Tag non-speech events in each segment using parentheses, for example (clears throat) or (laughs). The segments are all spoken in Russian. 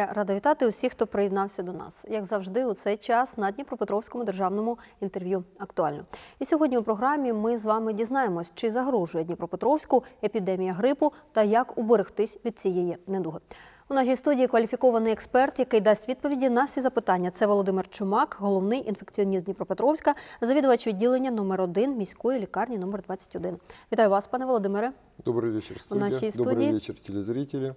Я рада вітати усіх, хто приєднався до нас, як завжди, у цей час на Дніпропетровському державному інтерв'ю актуально. І сьогодні у програмі ми з вами дізнаємось, чи загрожує Дніпропетровську епідемія грипу та як уберегтись від цієї недуги. У нашій студії кваліфікований експерт, який дасть відповіді на всі запитання. Це Володимир Чумак, головний інфекціоніст Дніпропетровська, завідувач відділення номер 1 міської лікарні номер 21. Вітаю вас, пане Володимире. Добрый вечер, У студия. нашей Добрый студии. вечер, телезрители.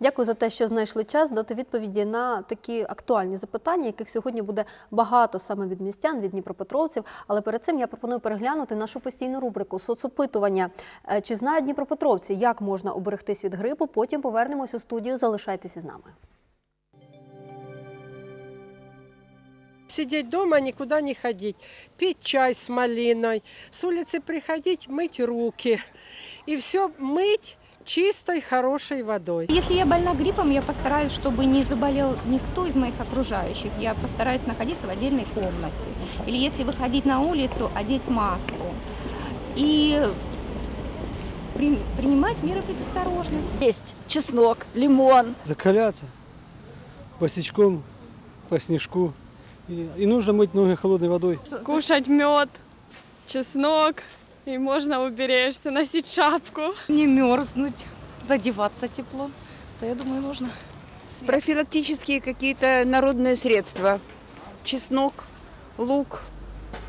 Дякую за те, що знайшли час дати відповіді на такі актуальні запитання, яких сьогодні буде багато саме від містян, від дніпропетровців. Але перед цим я пропоную переглянути нашу постійну рубрику соцопитування. Е, Чи знають дніпропетровці, як можна уберегтись від грипу? Потім повернемось у студію. Залишайтеся з нами. Сидеть дома, никуда не ходить, пить чай с малиной, с улицы приходить, мыть руки. И все мыть Чистой, хорошей водой. Если я больна гриппом, я постараюсь, чтобы не заболел никто из моих окружающих. Я постараюсь находиться в отдельной комнате. Или если выходить на улицу, одеть маску. И при- принимать меры предосторожности. Есть чеснок, лимон. закаляться босичком по снежку. И, и нужно мыть ноги холодной водой. кушать мед, чеснок, и можно уберечься, носить шапку. не мерзнуть, одеваться тепло, то я думаю, нужно. профилактические какие-то народные средства. Чеснок, лук,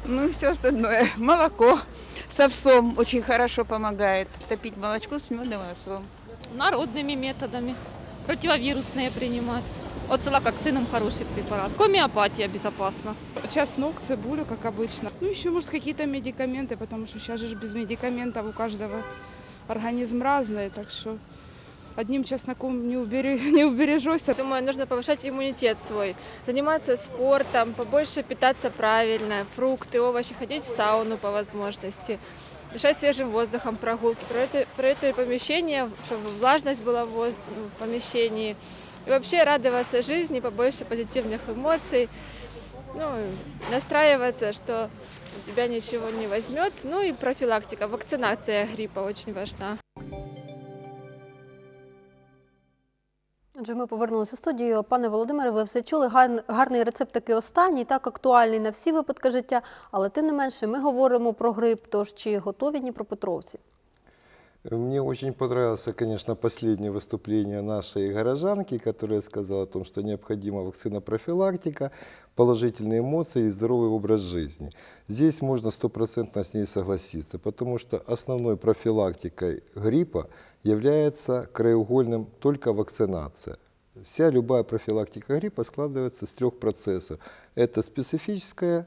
ну и все остальное. Молоко с овсом очень хорошо помогает. Топить молочко с медом и овсом. Народными методами. Противовирусные принимать. Оцелококцином хороший препарат. Гомеопатия безопасна. Чеснок, цибулю, как обычно. Ну, еще, может, какие-то медикаменты, потому что сейчас же без медикаментов у каждого организм разный, так что одним чесноком не, убере, (laughs) не убережешься. Думаю, нужно повышать иммунитет свой, заниматься спортом, побольше питаться правильно, фрукты, овощи, ходить в сауну по возможности, дышать свежим воздухом, прогулки, проветри- проветривать помещение, чтобы влажность была в, воз- в помещении. И вообще радоваться жизни, побольше позитивных эмоций, ну, настраиваться, что тебя ничего не возьмет. Ну и профилактика, вакцинация гриппа очень важна. Отже, ми повернулися у студію. Пане Володимире, ви все чули. Гар- Гарний рецепт такий останній, так актуальний на всі випадки життя. Але тим не менше, ми говоримо про грип. Тож чи готові дніпропетровці? Мне очень понравилось, конечно, последнее выступление нашей горожанки, которая сказала о том, что необходима вакцинопрофилактика, положительные эмоции и здоровый образ жизни. Здесь можно стопроцентно с ней согласиться, потому что основной профилактикой гриппа является краеугольным только вакцинация. Вся любая профилактика гриппа складывается из трех процессов. Это специфическая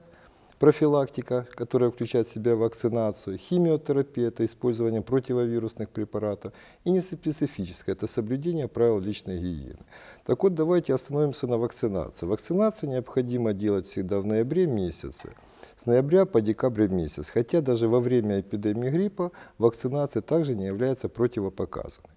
профилактика, которая включает в себя вакцинацию, химиотерапия, это использование противовирусных препаратов, и неспецифическая, это соблюдение правил личной гигиены. Так вот, давайте остановимся на вакцинации. Вакцинацию необходимо делать всегда в ноябре месяце, с ноября по декабрь месяц, хотя даже во время эпидемии гриппа вакцинация также не является противопоказанной.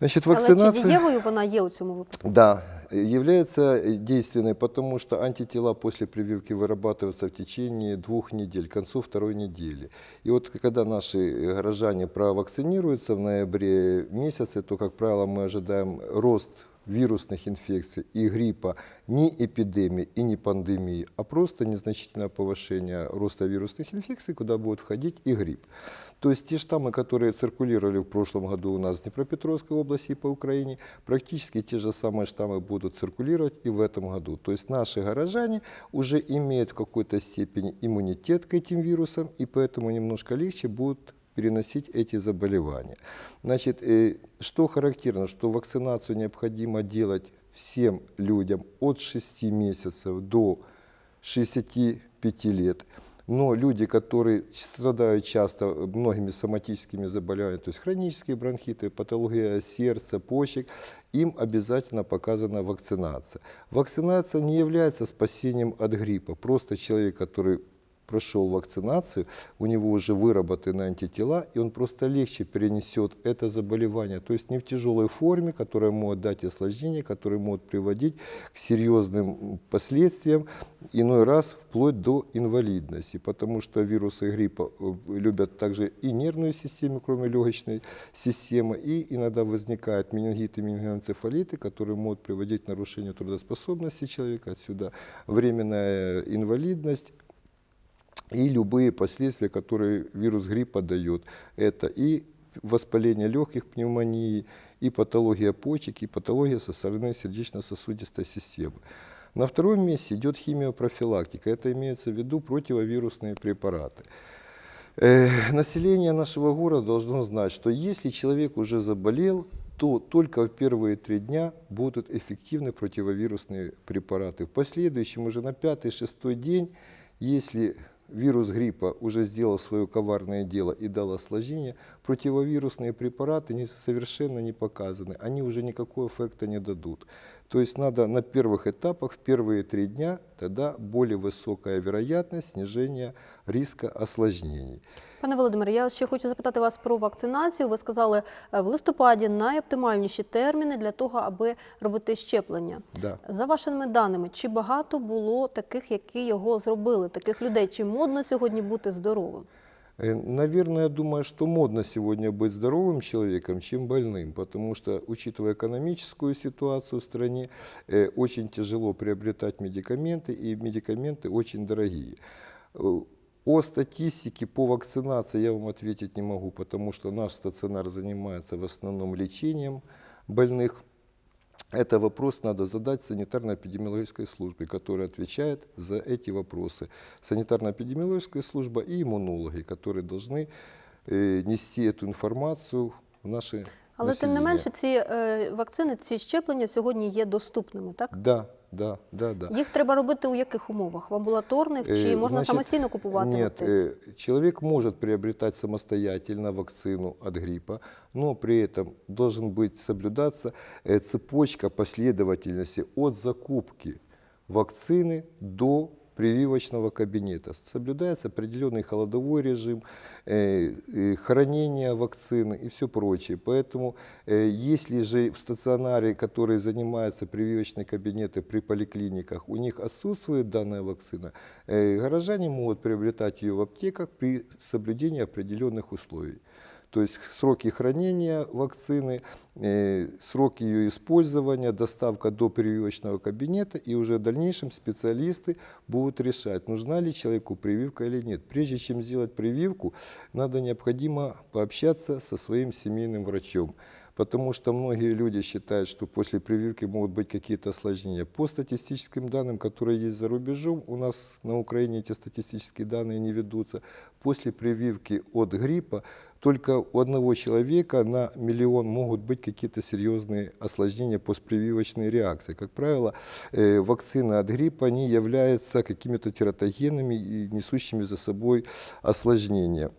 Значит, Але чи вакцинация... дієвою вона є у цьому випадку? Да, является действенной, потому что антитела после прививки вырабатываются в течение двух недель, к концу второй недели. И вот когда наши горожане провакцинируются в ноябре месяце, то, как правило, мы ожидаем рост вирусных инфекций и гриппа, не эпидемии и не пандемии, а просто незначительное повышение роста вирусных инфекций, куда будет входить и грипп. То есть те штаммы, которые циркулировали в прошлом году у нас в Днепропетровской области и по Украине, практически те же самые штаммы будут циркулировать и в этом году. То есть наши горожане уже имеют в какой-то степени иммунитет к этим вирусам, и поэтому немножко легче будут переносить эти заболевания. Значит, э, что характерно, что вакцинацию необходимо делать всем людям от 6 месяцев до 65 лет. Но люди, которые страдают часто многими соматическими заболеваниями, то есть хронические бронхиты, патология сердца, почек, им обязательно показана вакцинация. Вакцинация не является спасением от гриппа. Просто человек, который прошел вакцинацию, у него уже выработаны антитела, и он просто легче перенесет это заболевание. То есть не в тяжелой форме, которая может дать осложнения, которые могут приводить к серьезным последствиям, иной раз вплоть до инвалидности, потому что вирусы гриппа э, любят также и нервную систему, кроме легочной системы, и иногда возникают менингиты, менингоэнцефалиты, которые могут приводить к нарушению трудоспособности человека, отсюда временная инвалидность, и любые последствия, которые вирус гриппа дает. Это и воспаление легких, пневмонии, и патология почек, и патология со стороны сердечно-сосудистой системы. На втором месте идет химиопрофилактика. Это имеется в виду противовирусные препараты. Э, население нашего города должно знать, что если человек уже заболел, то только в первые три дня будут эффективны противовирусные препараты. В последующем уже на пятый-шестой день, если вирус гриппа уже сделал свое коварное дело и дал осложнение, противовирусные препараты совершенно не показаны, они уже никакого эффекта не дадут. То есть надо на первых этапах, в первые три дня, тогда более высокая вероятность снижения риска осложнений. Пане Володимире, я ще хочу запитати вас про вакцинацію. Ви сказали е, в листопаді найоптимальніші терміни для того, аби робити щеплення. Да. За вашими даними, чи багато було таких, які його зробили, таких людей? Чи модно сьогодні бути здоровим? Э, Наверное, я думаю, что модно сегодня быть здоровым человеком, чем больным, потому что, учитывая экономическую ситуацию в стране, э, очень тяжело приобретать медикаменты, и медикаменты очень дорогие. Э, О статистике по вакцинации я вам ответить не могу, потому что наш стационар занимается в основном лечением больных. Это вопрос надо задать санитарно-эпидемиологической службе, которая отвечает за эти вопросы. Санитарно-эпидемиологическая служба и иммунологи, которые должны э, нести эту информацию в наши Але тим не населення. менше, ці е, вакцини, ці щеплення сьогодні є доступними, так? Да, да, да, да. Їх треба робити у яких умовах? В амбулаторних чи Э, можна значит, самостійно купувати в Нет, аптеці? э, человек может приобретать самостоятельно вакцину от гриппа, но при этом должен быть соблюдаться э, цепочка последовательности от закупки вакцины до прививочного кабинета. Соблюдается определенный холодовой режим, э, э, хранение вакцины и все прочее. Поэтому, э, если же в стационаре, который занимается прививочные кабинеты при поликлиниках, у них отсутствует данная вакцина, горожане могут приобретать ее в аптеках при соблюдении определенных условий. То есть сроки хранения вакцины, э, сроки ее использования, доставка до прививочного кабинета, и уже в дальнейшем специалисты будут решать, нужна ли человеку прививка или нет. Прежде чем сделать прививку, надо необходимо пообщаться со своим семейным врачом. Потому что многие люди считают, что после прививки могут быть какие-то осложнения. По статистическим данным, которые есть за рубежом, у нас на Украине эти статистические данные не ведутся. После прививки от гриппа только у одного человека на миллион могут быть какие-то серьезные осложнения постпрививочной реакции. Как правило, э, вакцины от гриппа не являются какими-то тератогенами и несущими за собой осложнения.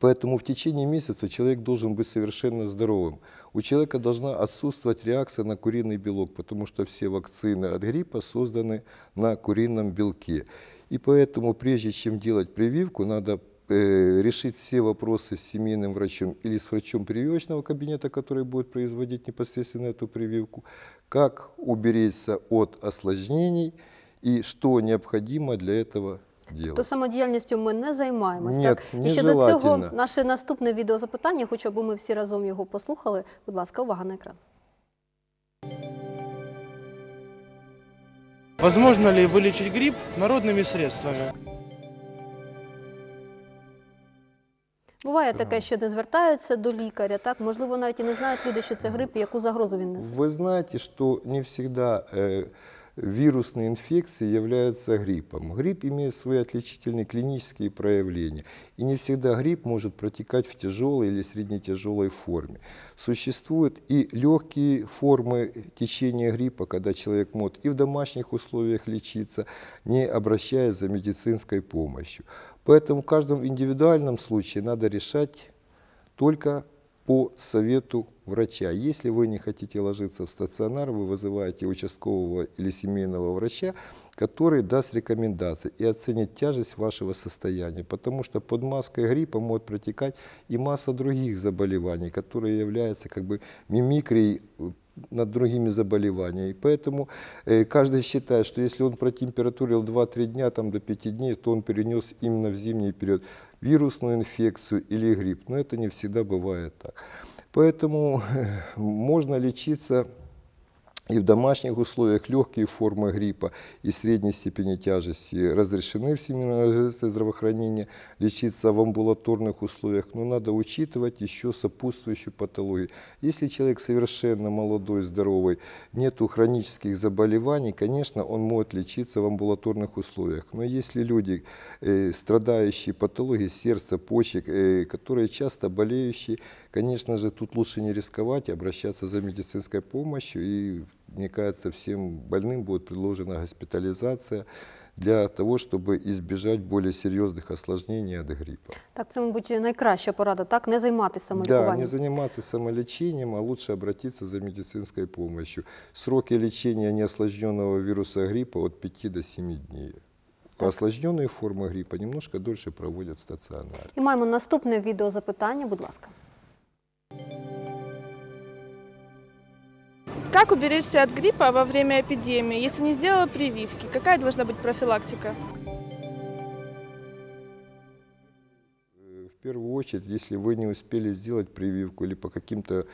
Поэтому в течение месяца человек должен быть совершенно здоровым. У человека должна отсутствовать реакция на куриный белок, потому что все вакцины от гриппа созданы на курином белке. И поэтому, прежде чем делать прививку, надо э, решить все вопросы с семейным врачом или с врачом прививочного кабинета, который будет производить непосредственно эту прививку, как уберечься от осложнений и что необходимо для этого делать. То самодіяльністю ми не займаємось. Ні, так? І щодо нежелательно. цього, наше наступне відеозапитання, хочу, аби ми всі разом його послухали. Будь ласка, увага на екран. Возможно ли вылечить грипп народными средствами? Буває таке, що не звертаються до лікаря, так можливо, навіть і не знають люди, що це грип і яку загрозу він несе. Вы знаете, что не всегда э, Вирусные инфекции являются гриппом. Грипп имеет свои отличительные клинические проявления. И не всегда грипп может протекать в тяжелой или среднетяжелой форме. Существуют и легкие формы течения гриппа, когда человек может и в домашних условиях лечиться, не обращаясь за медицинской помощью. Поэтому в каждом индивидуальном случае надо решать только по совету врача. Если вы не хотите ложиться в стационар, вы вызываете участкового или семейного врача, который даст рекомендации и оценит тяжесть вашего состояния, потому что под маской гриппа может протекать и масса других заболеваний, которые являются как бы мимикрией над другими заболеваниями. Поэтому э, каждый считает, что если он протемпературил 2-3 дня, там, до 5 дней, то он перенес именно в зимний период вирусную инфекцию или грипп. Но это не всегда бывает так. Поэтому э, (laughs) можно лечиться и в домашних условиях легкие формы гриппа и средней степени тяжести разрешены Всемирной организации здравоохранения лечиться в амбулаторных условиях, но надо учитывать еще сопутствующую патологию. Если человек совершенно молодой, здоровый, нету хронических заболеваний, конечно, он может лечиться в амбулаторных условиях. Но если люди, э, страдающие патологией сердца, почек, э, которые часто болеющие, конечно же, тут лучше не рисковать, обращаться за медицинской помощью и мне кажется, всем больным будет предложена госпитализация для того, чтобы избежать более серьезных осложнений от гриппа. Так, це, мабуть, найкраща порада, так? Не займатися Да, самолікуванням. не заниматься самолечением, а лучше обратиться за медицинской помощью. Сроки лечения неосложненного вируса гриппа от 5 до 7 дней. Осложненные формы гриппа немножко дольше проводят в стационаре. І маємо наступне відеозапитання, будь ласка. Как уберечься от гриппа во время эпидемии, если не сделала прививки? Какая должна быть профилактика? В первую очередь, если вы не успели сделать прививку или по каким-то,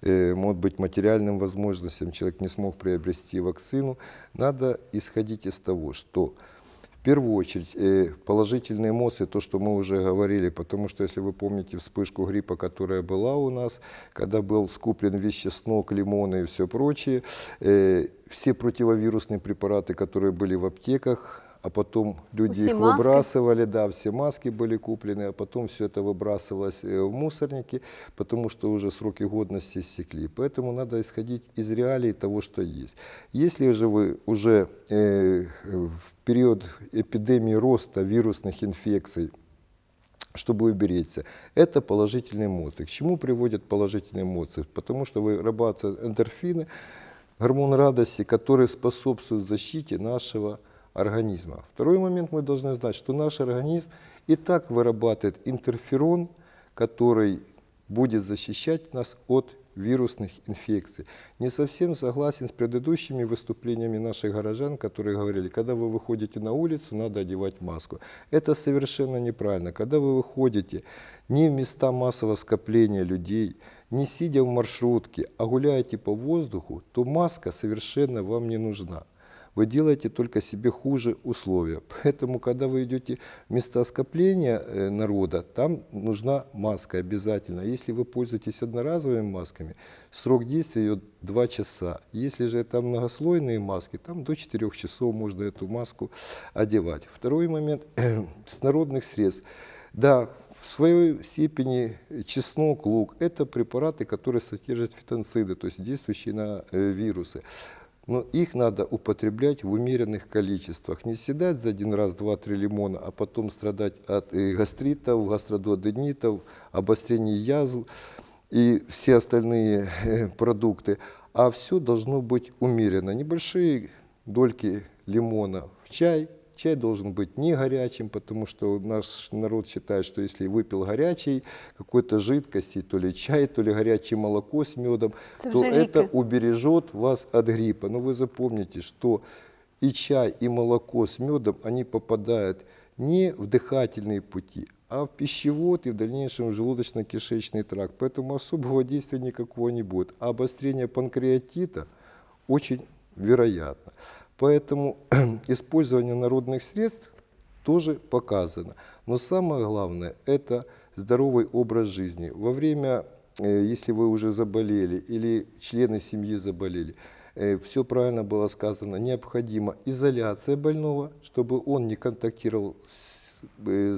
э, может быть, материальным возможностям человек не смог приобрести вакцину, надо исходить из того, что в первую очередь э, положительные эмоции, то, что мы уже говорили, потому что если вы помните вспышку гриппа, которая была у нас, когда был скуплен весь чеснок, лимоны и все прочее, э, все противовирусные препараты, которые были в аптеках, а потом люди Все их маски. выбрасывали, да, все маски были куплены, а потом все это выбрасывалось э, в мусорники, потому что уже сроки годности истекли. Поэтому надо исходить из реалий того, что есть. Если же вы уже э, в период эпидемии роста вирусных инфекций чтобы уберечься. Это положительные эмоции. К чему приводят положительные эмоции? Потому что вырабатываются эндорфины, гормон радости, которые способствуют защите нашего организма. Второй момент мы должны знать, что наш организм и так вырабатывает интерферон, который будет защищать нас от вирусных инфекций. Не совсем согласен с предыдущими выступлениями наших горожан, которые говорили, когда вы выходите на улицу, надо одевать маску. Это совершенно неправильно. Когда вы выходите не в места массового скопления людей, не сидя в маршрутке, а гуляете по воздуху, то маска совершенно вам не нужна вы делаете только себе хуже условия. Поэтому, когда вы идете в места скопления э, народа, там нужна маска обязательно. Если вы пользуетесь одноразовыми масками, срок действия ее 2 часа. Если же это многослойные маски, там до 4 часов можно эту маску одевать. Второй момент (clears throat) с народных средств. Да, в своей степени чеснок, лук – это препараты, которые содержат фитонциды, то есть действующие на э, вирусы. Но их надо употреблять в умеренных количествах. Не съедать за один раз 2-3 лимона, а потом страдать от э, гастритов, гастродуоденитов, обострения язв и все остальные э, продукты. А все должно быть умеренно. Небольшие дольки лимона в чай. Чай должен быть не горячим, потому что наш народ считает, что если выпил горячей какой-то жидкости, то ли чай, то ли горячее молоко с медом, Это то это лики. убережет вас от гриппа. Но вы запомните, что и чай, и молоко с медом, они попадают не в дыхательные пути, а в пищевод и в дальнейшем в желудочно-кишечный тракт. Поэтому особого действия никакого не будет. А обострение панкреатита очень вероятно. Поэтому (clears throat) использование народных средств тоже показано. Но самое главное – это здоровый образ жизни. Во время, э, если вы уже заболели или члены семьи заболели, все правильно было сказано, необходима изоляция больного, чтобы он не контактировал с э,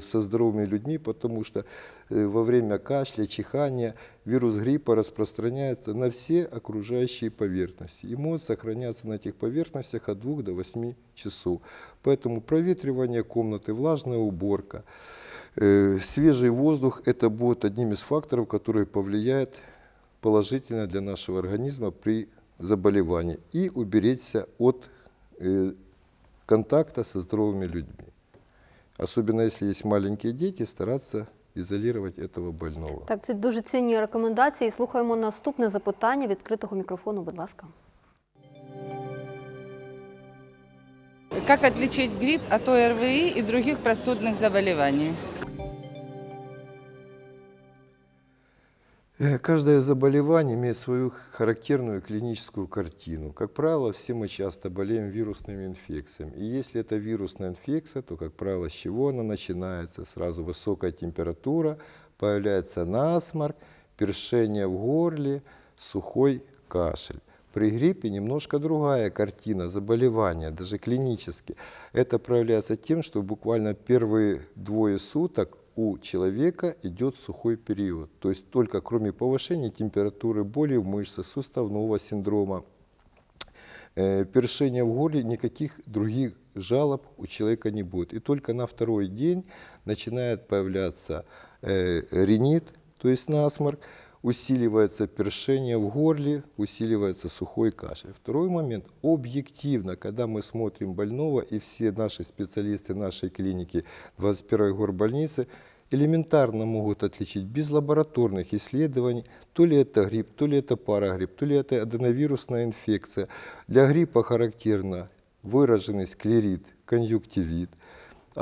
со здоровыми людьми, потому что э, во время кашля, чихания вирус гриппа распространяется на все окружающие поверхности и может сохраняться на этих поверхностях от 2 до 8 часов. Поэтому проветривание комнаты, влажная уборка, Э, Свежий воздух – это будет одним из факторов, который повлияет положительно для нашего организма при заболевании и уберечься от э, контакта со здоровыми людьми. Особенно если есть маленькие дети, стараться изолировать этого больного. Так, це дуже цінні рекомендації. Слухаємо наступне запитання відкритого мікрофону, будь ласка. Как отличить грипп от ОРВИ и других простудных заболеваний? Каждое заболевание имеет свою характерную клиническую картину. Как правило, все мы часто болеем вирусными инфекциями. И если это вирусная инфекция, то, как правило, с чего она начинается? Сразу высокая температура, появляется насморк, першение в горле, сухой кашель. При гриппе немножко другая картина заболевания, даже клинически. Это проявляется тем, что буквально первые двое суток у человека идет сухой период. То есть только кроме повышения температуры, боли в мышцах, суставного синдрома, э, першения в горле, никаких других жалоб у человека не будет. И только на второй день начинает появляться э, ринит, то есть насморк, усиливается першение в горле, усиливается сухой кашель. Второй момент, объективно, когда мы смотрим больного, и все наши специалисты нашей клиники 21-й горбольницы элементарно могут отличить без лабораторных исследований, то ли это грипп, то ли это парагрипп, то ли это аденовирусная инфекция. Для гриппа характерно выраженный склерит, конъюнктивит,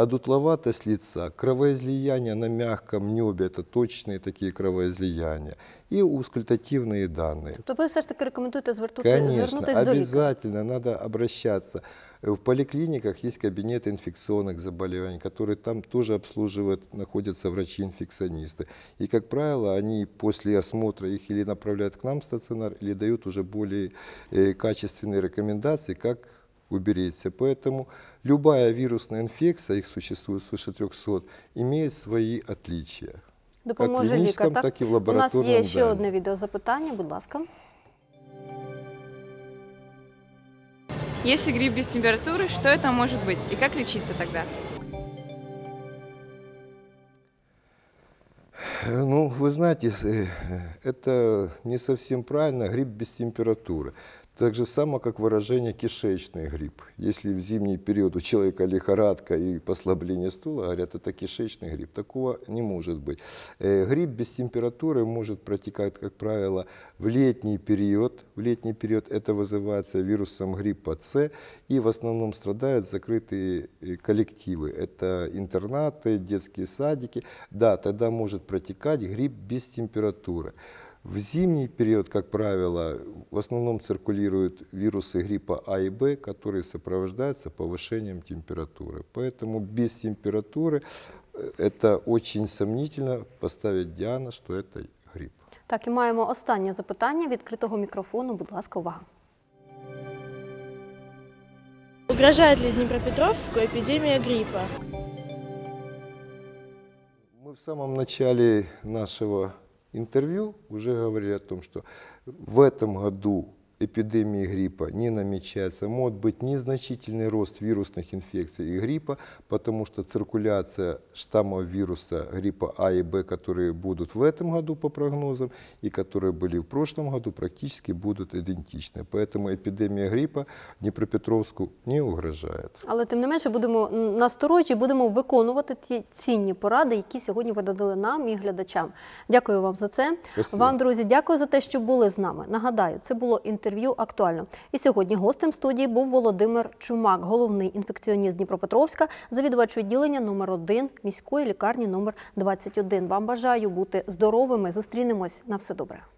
одутловатость лица, кровоизлияние на мягком небе, это точные такие кровоизлияния, и аускультативные данные. Тобто ви все ж таки рекомендуєте звертути, Конечно, звернутися до обязательно надо обращаться. В поликлиниках есть кабинеты инфекционных заболеваний, которые там тоже обслуживают, находятся врачи-инфекционисты. И, как правило, они после осмотра их или направляют к нам в стационар, или дают уже более э, качественные рекомендации, как уберечься. Поэтому любая вирусная инфекция, их существует свыше 300, имеет свои отличия. Допоможе лікар. клінічному, Так? так і в У нас є лабораторному ще дані. одне відеозапитання, будь ласка. Если грипп без температуры, что это может быть и как лечиться тогда? Э, Ну, вы знаете, с- э, это не совсем правильно, грипп без температуры. Так же само, как выражение кишечный грипп. Если в зимний период у человека лихорадка и послабление стула, говорят, это кишечный грипп. Такого не может быть. Э, Грипп без температуры может протекать, как правило, в летний период. В летний период это вызывается вирусом гриппа С, и в основном страдают закрытые э, коллективы. Это интернаты, детские садики. Да, тогда может протекать грипп без температуры. В зимний период, как правило, в основном циркулируют вирусы гриппа А и Б, которые сопровождаются повышением температуры. Поэтому без температуры э, это очень сомнительно поставить диагноз, что это грипп. Так, і маємо останнє запитання відкритого мікрофону. Будь ласка, увага. Угрожает ли Днепропетровску эпидемия гриппа? Мы в самом начале нашего интервью уже говорили о том, что в этом году эпидемии гриппа не намечается. Может быть незначительный рост вирусных инфекций и гриппа, потому что циркуляция штаммов вируса гриппа А и Б, которые будут в этом году по прогнозам и которые были в прошлом году, практически будут идентичны. Поэтому эпидемия гриппа Днепропетровску не угрожает. Але тим не менше будемо насторожі, будемо виконувати ті цінні поради, які сьогодні ви надали нам і глядачам. Дякую вам за це. Спасибо. Вам, друзі, дякую за те, що були з нами. Нагадаю, це було інтерв'ю актуально. І сьогодні гостем студії був Володимир Чумак, головний інфекціоніст Дніпропетровська, завідувач відділення номер 1 міської лікарні номер 21. Вам бажаю бути здоровими. Зустрінемось на все добре.